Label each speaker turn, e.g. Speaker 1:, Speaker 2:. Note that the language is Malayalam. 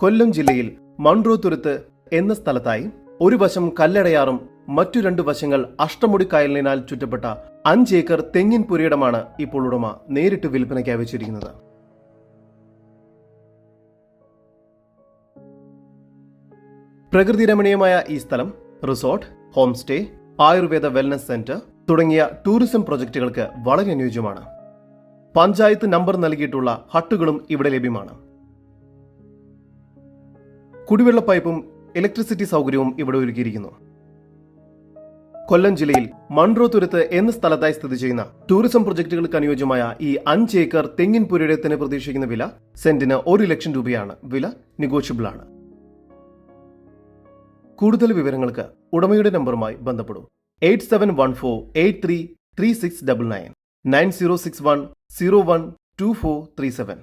Speaker 1: കൊല്ലം ജില്ലയിൽ മൺറോതുരുത്ത് തുരുത്ത് എന്ന സ്ഥലത്തായി ഒരു വശം കല്ലടയാറും മറ്റു രണ്ടു വശങ്ങൾ അഷ്ടമുടി കായലിനാൽ ചുറ്റപ്പെട്ട അഞ്ച് ഏക്കർ തെങ്ങിൻ പുരയിടമാണ് ഇപ്പോൾ ഉടമ നേരിട്ട് വിൽപ്പനയ്ക്കായി വെച്ചിരിക്കുന്നത്. പ്രകൃതി രമണീയമായ ഈ സ്ഥലം resort home stay Ayurveda wellness centre തുടങ്ങിയ ടൂറിസം പ്രൊജക്ടുകൾക്ക് വളരെ അനുയോജ്യമാണ്. പഞ്ചായത്ത് നമ്പർ നൽകിയിട്ടുള്ള ഹട്ടുകളും ഇവിടെ ലഭ്യമാണ്. കുടിവെള്ള പൈപ്പും ഇലക്ട്രിസിറ്റി സൗകര്യവും ഇവിടെ ഒരുക്കിയിരിക്കുന്നു. കൊല്ലം ജില്ലയിൽ മൺറോ തുരുത്ത് എന്ന സ്ഥലത്തായി സ്ഥിതി ചെയ്യുന്ന ടൂറിസം പ്രൊജക്ടുകൾക്ക് അനുയോജ്യമായ ഈ അഞ്ച് ഏക്കർ തെങ്ങിൻ പുരയിടത്തിന് പ്രതീക്ഷിക്കുന്ന വില സെന്റിന് ഒരു ലക്ഷം രൂപയാണ്. വില നെഗോഷ്യബിൾ ആണ്. കൂടുതൽ വിവരങ്ങൾക്ക് ഉടമയുടെ നമ്പറുമായി ബന്ധപ്പെടും. Eight seven one four eight three three six double nine. Nine zero six one zero one two four three seven.